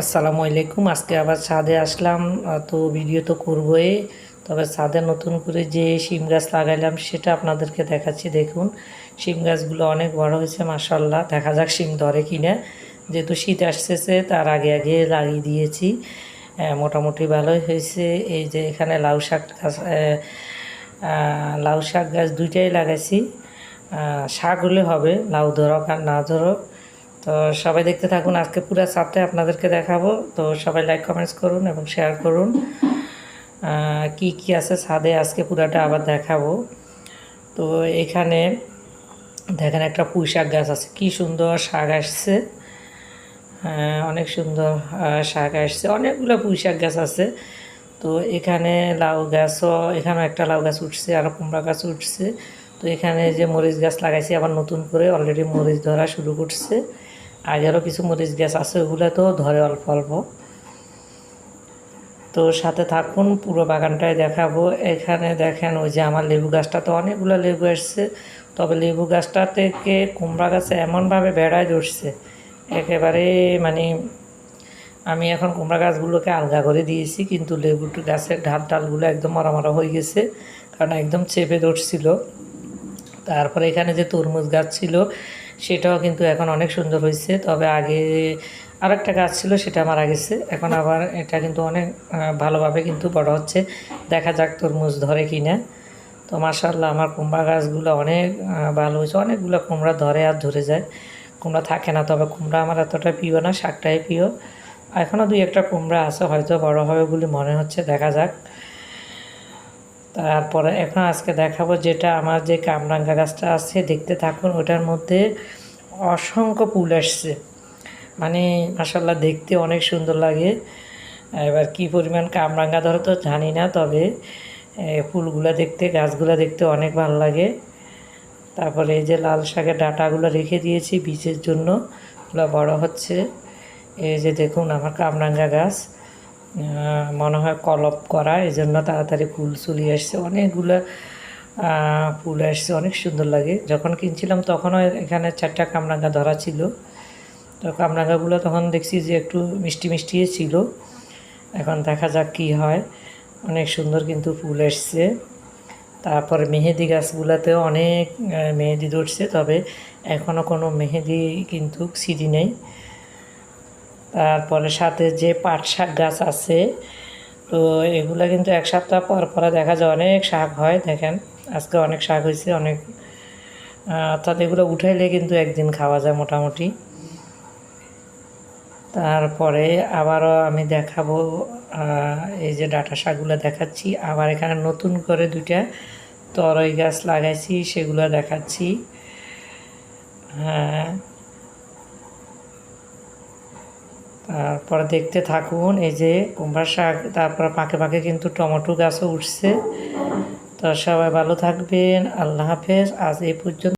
আসসালামু আলাইকুম। আজকে আবার ছাদে আসলাম। তো ভিডিও তো করবোই। তবে ছাদে নতুন করে যে শিম গাছ লাগাইলাম, সেটা আপনাদেরকে দেখাচ্ছি। দেখুন, শিম গাছগুলো অনেক বড় হয়েছে মাসাল্লাহ দেখা যাক শিম ধরে কিনা। যেহেতু শীত আসতেছে, তার আগে আগে লাগিয়ে দিয়েছি। মোটামুটি ভালোই হয়েছে। এই যে এখানে লাউ শাক গাছ লাউ শাক গাছ দুইটাই লাগাইছি। শাক হলে হবে, লাউ ধরক আর না ধরক। তো সবাই দেখতে থাকুন, আজকে পুরো চারটে আপনাদেরকে দেখাবো। তো সবাই লাইক কমেন্টস করুন এবং শেয়ার করুন। কি কি আছে ছাদে আজকে পুরাটা আবার দেখাবো। তো এখানে দেখেন একটা পুঁই শাক গাছ আছে, কি সুন্দর শাক আসছে। অনেক সুন্দর শাক আসছে, অনেকগুলো পুঁই শাক গাছ আছে। তো এখানে লাউ গাছও, এখানেও একটা লাউ গাছ উঠছে, আর কুমড়া গাছ উঠছে। তো এখানে যে মরিচ গাছ লাগাইছি, আবার নতুন করে অলরেডি মরিচ ধরা শুরু করছে। আগেরও কিছু মরিচ গাছ আছে, ওগুলো তো ধরে অল্প অল্প। তো সাথে থাকুন, পুরো বাগানটায় দেখাবো। এখানে দেখেন ওই যে আমার লেবু গাছটা তো অনেকগুলো লেবু এসছে, তবে লেবু গাছটা থেকে কুমড়া গাছে এমনভাবে বেড়ায় ধরছে, একেবারে মানে আমি এখন কুমড়া গাছগুলোকে আলগা করে দিয়েছি, কিন্তু লেবু গাছের ঢাল ডালগুলো একদম মরা মরা হয়ে গেছে, কারণ একদম চেপে ধরছিল। তারপরে এখানে যে তরমুজ গাছ ছিল সেটাও কিন্তু এখন অনেক সুন্দর হয়েছে। তবে আগে আরেকটা গাছ ছিল, সেটা মারা গেছে। এখন আবার এটা কিন্তু অনেক ভালোভাবে কিন্তু বড় হচ্ছে। দেখা যাক তরমুজ ধরে কি না তো মার্শাল্লাহ আমার কুমড়া গাছগুলো অনেক ভালো হয়েছে। অনেকগুলো কুমড়া ধরে আর ধরে যায়। কুমড়া থাকে না, তবে কুমড়া আমার এতটা প্রিয় না, শাকটাই প্রিয়। এখনও দুই একটা কুমড়া আছে, হয়তো বড় হবে বলে মনে হচ্ছে, দেখা যাক। তারপরে এখন আজকে দেখাবো যেটা আমার যে কামরাঙ্গা গাছটা আছে, দেখতে থাকুন, ওটার মধ্যে অসংখ্য ফুল আসছে। মানে মাসাল্লাহ দেখতে অনেক সুন্দর লাগে। এবার কি পরিমাণ কামরাঙ্গা ধরে তো জানি না, তবে ফুলগুলো দেখতে, গাছগুলো দেখতে অনেক ভালো লাগে। তারপরে এই যে লাল শাকের ডাঁটাগুলো রেখে দিয়েছি বীজের জন্য বড় হচ্ছে। এই যে দেখুন আমার কামরাঙ্গা গাছ। মনে হয় কলপ করা এই জন্য তাড়াতাড়ি ফুল চলে আসছে। অনেকগুলো ফুল আসছে, অনেক সুন্দর লাগে। যখন কিনছিলাম তখনও এখানে চারটা কামরাঙ্গা ধরা ছিল। তো কামরাঙ্গাগুলো তখন দেখছি যে একটু মিষ্টি মিষ্টি ছিল। এখন দেখা যাক কি হয়। অনেক সুন্দর কিন্তু ফুল এসছে তারপরে মেহেদি গাছগুলোতেও অনেক মেহেদি ধরছে, তবে এখনও কোনো মেহেদি কিন্তু সিঁড়ি নেই। তারপরে সাথে যে পাট শাক গাছ আছে, তো এগুলো কিন্তু এক সপ্তাহ পর পরে দেখা যায় অনেক শাক হয়, দেখেন। আজকে অনেক শাক হয়েছে, অনেক অর্থাৎ এগুলো উঠাইলে কিন্তু একদিন খাওয়া যায় মোটামুটি। তারপরে আবারও আমি দেখাবো এই যে ডাটা শাকগুলো দেখাচ্ছি। আবার এখানে নতুন করে দুইটা তরই গাছ লাগাইছি, সেগুলো দেখাচ্ছি। হ্যাঁ। তারপরে দেখতে থাকুন, এই যে কুমড়া শাক, তারপর পাকে পাকে কিন্তু টমেটো গাছও উঠছে। তো সবাই ভালো থাকবেন, আল্লাহ হাফেজ, আজ এই পর্যন্ত।